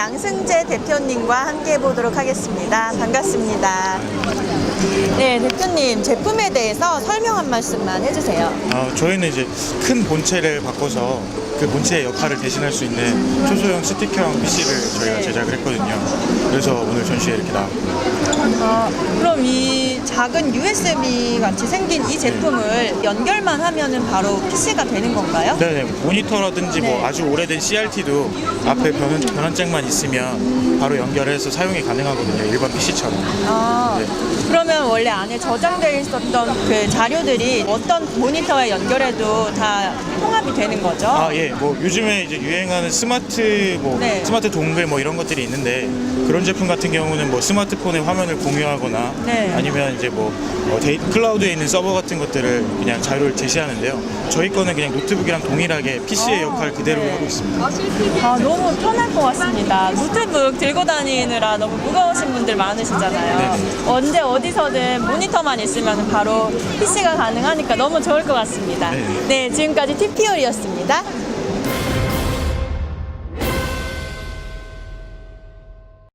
양승재 대표님과 함께 해보도록 하겠습니다. 반갑습니다. 네, 대표님 제품에 대해서 설명 한 말씀만 해주세요. 어, 저희는 이제 큰 본체를 바꿔서 그 본체의 역할을 대신할 수 있는 초소형 스티커형 PC를 저희가 네. 제작을 했거든요. 그래서 오늘 전시에 이렇게 나왔고 어, 그럼 이 작은 USB 같이 생긴 이 제품을 연결만 하면은 바로 PC가 되는 건가요? 네네 모니터라든지 네. 뭐 아주 오래된 CRT도 앞에 변환, 변환잭만 있으면 바로 연결해서 사용이 가능하거든요. 일반 PC처럼. 아, 네. 그러면 원래 안에 저장되어 있었던 그 자료들이 어떤 모니터에 연결해도 다 통합이 되는 거죠? 아, 예. 뭐 요즘에 이제 유행하는 스마트 뭐 네. 스마트 동글 뭐 이런 것들이 있는데 그런 제품 같은 경우는 뭐 스마트폰의 화면을 공유하거나 네. 아니면 이제 뭐 어, 데이, 클라우드에 있는 서버 같은 것들을 그냥 자료를 제시하는데요. 저희 거는 그냥 노트북이랑 동일하게 PC의 아, 역할 그대로 네. 하고 있습니다. 아, 너무 편할 것 같습니다. 노트북 들고 다니느라 너무 무거우신 분들 많으시잖아요. 네네. 언제 어디서든 모니터만 있으면 바로 PC가 가능하니까 너무 좋을 것 같습니다. 네네. 네, 지금까지 TPO이었습니다.